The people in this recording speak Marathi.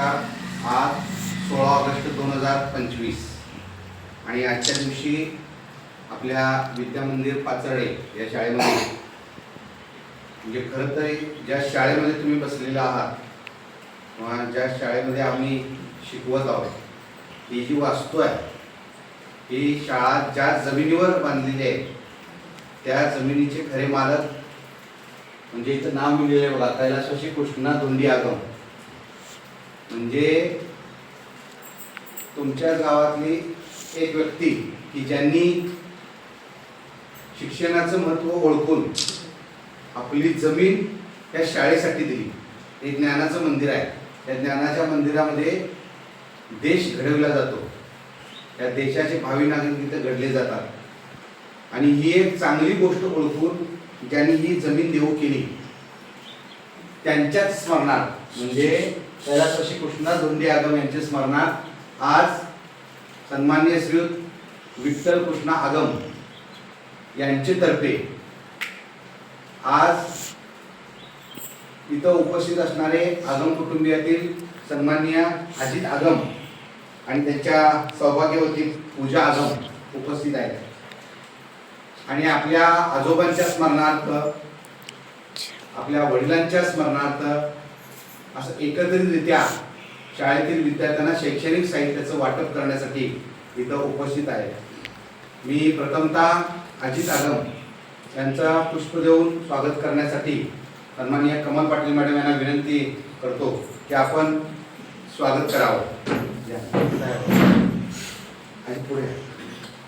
नमस्कार. आज सोळा ऑगस्ट दोन हजार पंचवीस. आणि आजच्या दिवशी आपल्या विद्यामंदिर पाचळे या शाळेमध्ये म्हणजे खरं तर ज्या शाळेमध्ये तुम्ही बसलेला आहात किंवा ज्या शाळेमध्ये आम्ही शिकवत आहोत ही जी वास्तू आहे ही शाळा ज्या जमिनीवर बांधलेली आहे त्या जमिनीचे खरे मालक म्हणजे इथं नाव लिहिलेलं बघा कैलासवासी कृष्णा धोंडी आगम. म्हणजे तुमच्या गावातली एक व्यक्ती की ज्यांनी शिक्षणाचं महत्त्व ओळखून आपली जमीन या शाळेसाठी दिली. हे ज्ञानाचं मंदिर आहे. त्या ज्ञानाच्या मंदिरामध्ये देश घडवला जातो. त्या देशाचे भावी नागरिक तिथे घडले जातात. आणि ही एक चांगली गोष्ट ओळखून ज्यांनी ही जमीन देऊ केली त्यांच्याच स्मरणार्थ म्हणजे कैलासवासी कृष्णा धोंडे आगम यांच्या स्मरणात आज सन्मान्य श्रीयुत विठ्ठल कृष्णा आगम यांचे तर्फे आज इथं उपस्थित असणारे आगम कुटुंबियातील सन्मान्य अजित आगम आणि त्यांच्या सौभाग्यवती पूजा आगम उपस्थित आहेत. आणि आपल्या आजोबांच्या स्मरणार्थ आपल्या वडिलांच्या स्मरणार्थ असं एकत्रितरित्या शाळेतील विद्यार्थ्यांना शैक्षणिक साहित्याचं वाटप करण्यासाठी इथं उपस्थित आहे. मी प्रथमतः अजित आगम यांचा पुष्प देऊन स्वागत करण्यासाठी सन्माननीय कमल पाटील मॅडम यांना विनंती करतो की आपण स्वागत करावं. आणि पुढे.